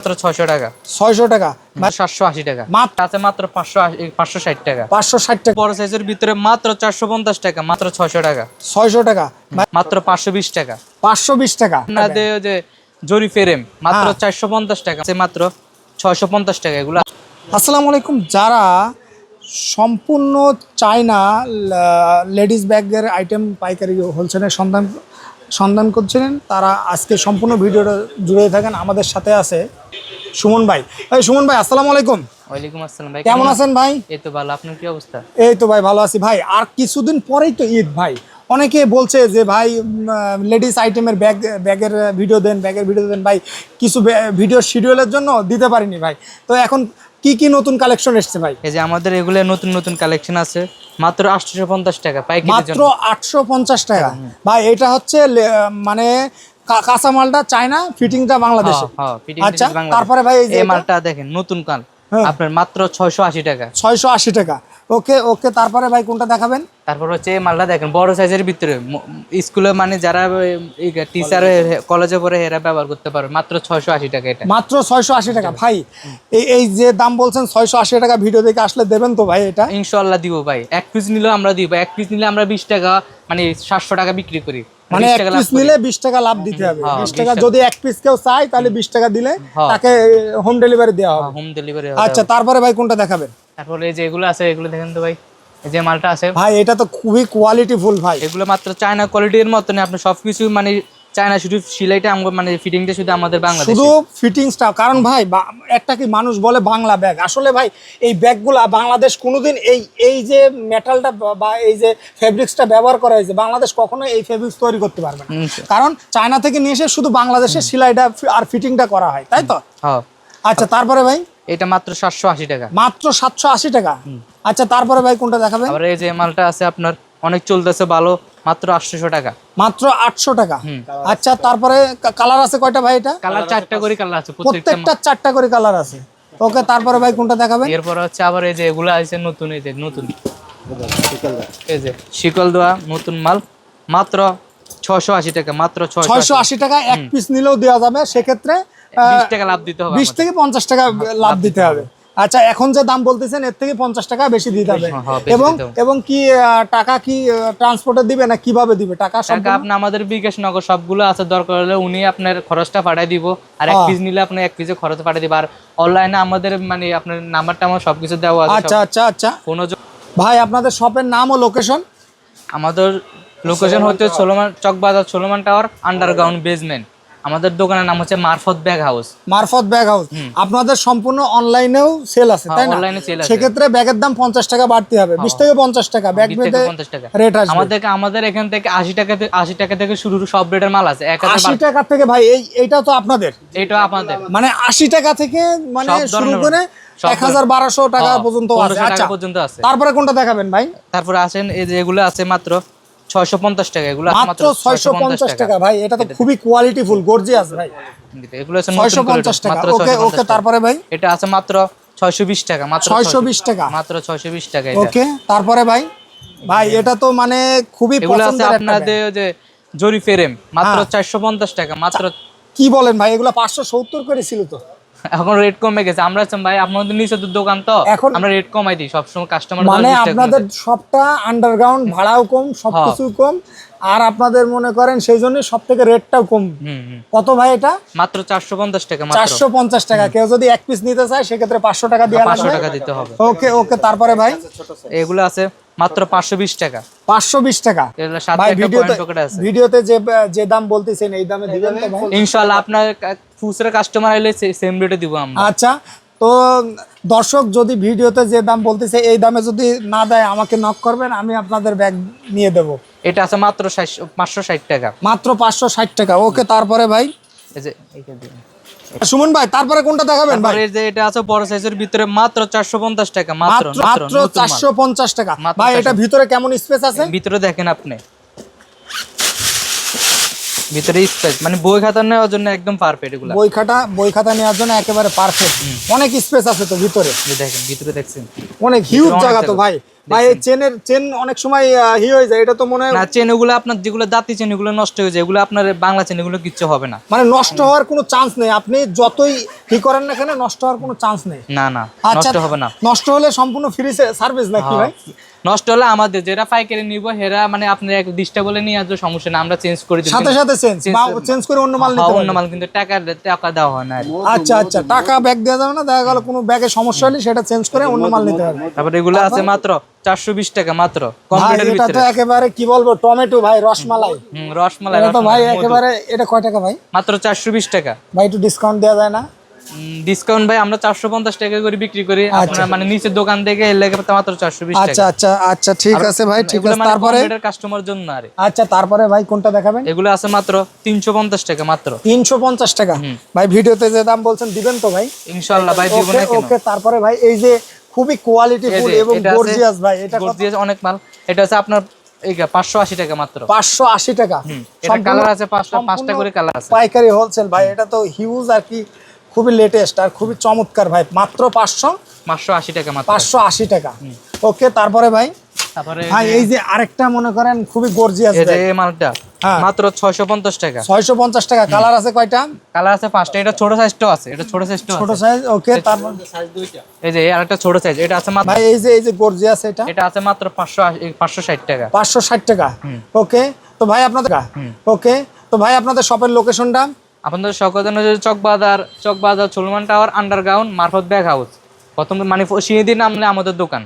মাত্র ছয়শো টাকা। ছয়শো টাকা। সাতশো আশি টাকা। মাত্র আছে মাত্র পাঁচশো পাঁচশো ষাট টাকা। পাঁচশো ষাট টাকা। বড় সাইজের ভিতরে মাত্র চারশো পঞ্চাশ টাকা মাত্র ছয়শো টাকা। ছয়শো টাকা। মাত্র পাঁচশো বিশ টাকা। পাঁচশো বিশ টাকা। আপনাদের ওই যে জরি ফেরেম মাত্র হ্যাঁ। চারশো পঞ্চাশ টাকা আছে মাত্র ছয়শো পঞ্চাশ টাকা এগুলো। আসসালামু আলাইকুম। যারা সম্পূর্ণ চায়না লেডিস ব্যাগের আইটেম পাইকারি হোলসেলের সন্ধান সন্ধান করছিলেন তারা আজকে সম্পূর্ণ ভিডিওটা জুড়ে থাকেন। আমাদের সাথে আছে সুমন ভাই। এই সুমন ভাই আসসালামু আলাইকুম। ওয়ালাইকুম আসসালাম ভাই কেমন আছেন ভাই? এই তো ভালো আপনার কি অবস্থা? এই তো ভাই ভালো আছি ভাই। আর কিছুদিন পরেই তো ঈদ ভাই। অনেকে বলছে যে ভাই লেডিস আইটেমের ব্যাগ ব্যাগের ভিডিও দেন ব্যাগের ভিডিও দেন। ভাই কিছু ভিডিও শিডিউলের জন্য দিতে পারিনি ভাই। তো এখন কি কি নতুন কালেকশন এসছে ভাই? এই যে আমাদের এগুলো নতুন নতুন কালেকশন আছে মাত্র আটশো পঞ্চাশ টাকা পাইকারির মাত্র জন্য। আটশো পঞ্চাশ টাকা। ভাই এটা হচ্ছে মানে কা- কাঁচামালটা চায়না ফিটিংটা বাংলাদেশে। হ্যাঁ, হ্যাঁ, আচ্ছা তারপরে ভাই এই যে মালটা দেখেন নতুন কাল। হ্যাঁ। আপনার মাত্র ছয়শো আশি টাকা। ছয়শো আশি টাকা। ওকে ওকে তারপরে ভাই কোনটা দেখাবেন? তারপর হচ্ছে মালটা দেখেন বড় সাইজের ভিতরে। স্কুলে মানে যারা টিচার কলেজে পড়ে এরা ব্যবহার করতে পারবে। মাত্র ছয়শো আশি টাকা এটা। মাত্র ছয়শো আশি টাকা। ভাই এই এই যে দাম বলছেন ছয়শো আশি টাকা ভিডিও দেখে আসলে দেবেন তো ভাই এটা? ইনশাল্লাহ দিব ভাই। এক পিস নিলেও আমরা দিব। এক পিস নিলে আমরা বিশ টাকা মানে সাতশো টাকা বিক্রি করি। মানে এক পিস নিলে বিশ টাকা লাভ দিতে হবে। হ্যাঁ, বিশ টাকা। যদি এক পিস কেউ চায় তাহলে বিশ টাকা দিলে হ্যাঁ। তাকে হোম ডেলিভারি দেওয়া হবে। হোম ডেলিভারি আচ্ছা তারপরে ভাই কোনটা দেখাবেন? তারপরে এই যে এগুলো আছে এগুলো দেখেন তো ভাই এই যে মালটা আছে। ভাই এটা তো খুবই কোয়ালিটি কোয়ালিটিফুল ভাই। এগুলো মাত্র চায়না কোয়ালিটির মতন আপনি সবকিছু মানে চায়না শুধু সিলাইটা আমাদের মানে ফিটিংটা শুধু আমাদের বাংলাদেশে শুধু ফিটিংসটা কারণ ভাই একটা কি মানুষ বলে বাংলা ব্যাগ আসলে ভাই এই ব্যাগগুলা বাংলাদেশ কোনোদিন এই এই যে মেটালটা বা এই যে ফেব্রিক্সটা ব্যবহার করা হয়েছে বাংলাদেশ কখনো এই ফেব্রিক্স তৈরি করতে পারবে না। কারণ চায়না থেকে নিয়ে এসে শুধু বাংলাদেশের সেলাইটা আর ফিটিংটা করা হয় তাই তো? হ্যাঁ। আচ্ছা তারপরে ভাই? এটা মাত্র সাতশো আশি টাকা। মাত্র সাতশো আশি টাকা? আচ্ছা তারপরে ভাই কোনটা দেখাবেন? আবার এই যে মালটা আছে আপনার অনেক চলতেছে ভালো মাত্র আটশোশো টাকা। মাত্র আটশো টাকা? আচ্ছা তারপরে কালার আছে কয়টা ভাই এটা? কালার চারটা করে কালার আছে প্রত্যেকটা চারটা করে কালার আছে। ওকে তারপরে ভাই কোনটা দেখাবেন? এরপর হচ্ছে আবার এই যে এগুলো আছে নতুন এই যে নতুন। এই যে শিকল দেওয়া নতুন মাল মাত্র ছশো আশি টাকা মাত্র ছয়শো ছয়শো আশি টাকা এক পিস নিলেও দেওয়া যাবে। সেক্ষেত্রে টাকা লাভ দিতে হবে বিশ থেকে পঞ্চাশ টাকা লাভ দিতে হবে। আচ্ছা এখন যে দাম বলতেছেন এর থেকে পঞ্চাশ টাকা বেশি দিতে হবে। হ্যাঁ, এবং এবং কি আহ, টাকা কি ট্রান্সপোর্টে দিবে না কীভাবে দিবে? টাকা সব টাকা আপনি আমাদের বিকাশ নগর সবগুলো আছে দরকার হলে উনি আপনার খরচটা পাঠাই দিব। আর এক হ্যাঁ। পিস নিলে আপনি এক পিসে খরচ পাঠাই দিব। আর অনলাইনে আমাদের মানে আপনার নাম্বারটা আমার সবকিছু দেওয়া আছে আচ্ছা আচ্ছা আচ্ছা। ফোনও ভাই আপনাদের শপের নাম ও লোকেশন আমাদের লোকেশন হচ্ছে Solomon Chawkbazar Solomon tower underground basement আমাদের দোকানের নাম হচ্ছে Marfat bag house. Marfat bag house. আপনাদের সম্পূর্ণ অনলাইনেও সেল আছে তাই না? অনলাইনে সেল আছে। সেক্ষেত্রে ব্যাগের দাম পঞ্চাশ টাকা বাড়তি হবে। বিশ থেকে পঞ্চাশ টাকা ব্যাগ বিশ থেকে বেঁধে পঞ্চাশ টাকা। রেট আসবে। আমাদের আমাদের এখান থেকে আশি টাকা থেকে আশি টাকা থেকে শুরু সব রেটের মাল আছে এক হাজার আশি টাকা থেকে ভাই এই এটা তো আপনাদের। এটা আপনাদের। মানে আশি টাকা থেকে মানে শুরু করে এক হাজার বারোশো টাকা হ্যাঁ, পর্যন্ত আছে। আচ্ছা পর্যন্ত আছে। তারপরে কোনটা দেখাবেন ভাই? তারপরে আসেন এই যে এগুলো আছে মাত্র। ছয়শো পঞ্চাশ টাকা এগুলো মাত্র ছয়শো পঞ্চাশ টাকা। ভাই এটা তো খুবই কোয়ালিটিফুল গর্জিয়াস ভাই। এগুলো আছে ছয়শো নতুন পঞ্চাশ quality, টাকা। ওকে ওকে তারপরে ভাই? এটা আছে মাত্র ছয়শো বিশ টাকা মাত্র ছয়শো বিশ টাকা। মাত্র ছয়শো বিশ টাকা এটা। ওকে তারপরে ভাই? ভাই এটা তো মানে খুবই পছন্দের একটা আপনাদের যে জরি ফেরেম মাত্র হ্যাঁ। চারশো পঞ্চাশ টাকা মাত্র কি বলেন ভাই এগুলো পাঁচশো সত্তর করে ছিল তো। এখন রেট কমে গেছে। আমরা ভাই আপনাদের নিচে তো দোকান তো। এখন- আমরা রেট কমাই দিই সবসময় কাস্টমার মানে আপনাদের সবটা আন্ডারগ্রাউন্ড ভাড়াও কম সবকিছু কম। আর আপনাদের মনে করেন সেই জন্য সব থেকে রেটটাও কম কত ভাই এটা? মাত্র চারশো পঞ্চাশ টাকা চারশো পঞ্চাশ টাকা। কেউ যদি এক পিস নিতে চায় সেক্ষেত্রে পাঁচশো টাকা দিয়ে পাঁচশো টাকা দিতে হবে। ওকে ওকে তারপরে ভাই? এগুলো আছে। মাত্র পাঁচশো বিশ টাকা। পাঁচশো বিশ টাকা। এগুলো সাথে ভাই ভিডিওতে ভিডিওতে যে যে দাম বলতেছেন এই দামে দিবেন তো ভাই? ইনশাআল্লাহ আপনার খুচরা কাস্টমার এলে সেম রেটে দিব আমরা। আচ্ছা তো দর্শক যদি ভিডিওতে যে দাম বলতেছে এই দামে যদি না দেয় আমাকে নক করবেন আমি আপনাদের ব্যাগ নিয়ে দেব। এটা আছে মাত্র ষাট- পাঁচশো ষাট টাকা। মাত্র পাঁচশো ষাট টাকা। ওকে তারপরে ভাই? এই যে এইটা দিন। সুমন ভাই তারপরে কোনটা দেখাবেন ভাই? এই যে এটা আছে বড় সাইজের ভিতরে মাত্র চারশো পঞ্চাশ টাকা মাত্র মাত্র মাত্র নতুন মাল। চারশো পঞ্চাশ টাকা। ভাই এটা ভিতরে কেমন স্পেস আছে? ভিতরে দেখেন আপনি। ভিতরে স্পেস মানে বই খাতা নেওয়ার জন্য একদম পারফেক্ট এগুলা। বই খাতা বই খাতা নেওয়ার জন্য একেবারে পারফেক্ট অনেক স্পেস আছে তো ভিতরে। দেখেন ভিতরে দেখছেন। অনেক হিউজ জায়গা তো ভাই। ভাই এই চেনের চেন অনেক সময় হি হয়ে যায় এটা তো মনে হয় না চেন আপনার যেগুলো দাঁতি চেন এগুলো নষ্ট হয়ে যায়। এগুলো আপনার বাংলা চেন এগুলো কিচ্ছু হবে না। মানে নষ্ট হওয়ার কোনো চান্স নেই। আপনি যতই করেন না কেন নষ্ট হওয়ার কোনো চান্স নেই। না না আচ্ছা নষ্ট হবে না। নষ্ট হলে সম্পূর্ণ ফ্রি সার্ভিস নাকি ভাই? নষ্ট হলে আমাদের যেটা পাইকারি নিব হেরা মানে আপনার এক ডিস্টা বলে নিয়ে আসবে সমস্যা না আমরা চেঞ্জ করে সাথে সাথে চেঞ্জ চেঞ্জ করে অন্য মাল নিতে হ্যাঁ, অন্য মাল কিন্তু টাকা টাকা দেওয়া হয় না আচ্ছা আচ্ছা টাকা ব্যাগ দেওয়া যাবে না দেখা গেল কোনো ব্যাগে সমস্যা হলে সেটা চেঞ্জ করে অন্য মাল নিতে হবে। তারপরে এগুলো আছে মাত্র চারশো বিশ টাকা মাত্র এটা একেবারে কি বলব টমেটো ভাই রসমালাই। হুম, রসমালাই এটা তো ভাই একেবারে এটা কয় টাকা ভাই? মাত্র চারশো বিশ টাকা। ভাই একটু ডিসকাউন্ট দেওয়া যায় না? ডিসকাউন্ট ভাই আমরা চারশো পঞ্চাশ টাকা করে বিক্রি করি। আপনার মানে নিচের দোকান থেকে লেগে মাত্র চারশো বিশ আচ্ছা আচ্ছা আচ্ছা ঠিক আছে ভাই ঠিক আছে। মানে তারপরে? কাস্টমার জন্য আরে। আচ্ছা তারপরে ভাই কোনটা দেখাবেন? এগুলো আছে মাত্র তিনশো পঞ্চাশ টাকা মাত্র। তিনশো পঞ্চাশ টাকা। ভাই ভিডিওতে যে দাম বলছেন দিবেন তো ভাই? ইনশাল্লাহ ভাই দিব না কেন? ওকে তারপরে ভাই এই যে খুবই কোয়ালিটি এই ফুল এবং গর্জিয়াস ভাই এটা গর্জিয়াস অনেক মাল। এটা আছে আপনার পাঁচশো আশি টাকা মাত্র। পাঁচশো আশি টাকা। এটা কালার আছে পাঁচটা পাঁচটা করে কালার আছে। পাইকারি হোলসেল ভাই এটা তো হিউজ আর কি খুবই লেটেস্ট আর খুবই চমৎকার ভাই মাত্র পাঁচশো পাঁচশো আশি টাকা মাত্র। পাঁচশো আশি টাকা। ওকে তারপরে ভাই? তারপরে ভাই এই যে আরেকটা মনে করেন খুবই গর্জিয়াস এই মালটা। মাত্র ছয়শো পঞ্চাশ টাকা। ছয়শো পঞ্চাশ টাকা। কালার আছে কয়টা? কালার আছে পাঁচটা। এটা ছোট সাইজটাও আছে। এটা ছোট সাইজটাও ছোট সাইজ ওকে তারপর এই যে আরেকটা ছোট সাইজ এটা আছে মাত্র ভাই এই যে এই যে গর্জিয়াস এটা? এটা আছে মাত্র পাঁচশো পাঁচশো ষাট টাকা। পাঁচশো ষাট টাকা। ওকে তো ভাই আপনাদের ওকে তো ভাই আপনাদের শপের লোকেশনটা আপনাদের সকল জন্য যে চকবাজার চকবাজার চলমান tower underground Marfat bag house প্রথম মানে সিঁড়ি নামলে আমাদের দোকান।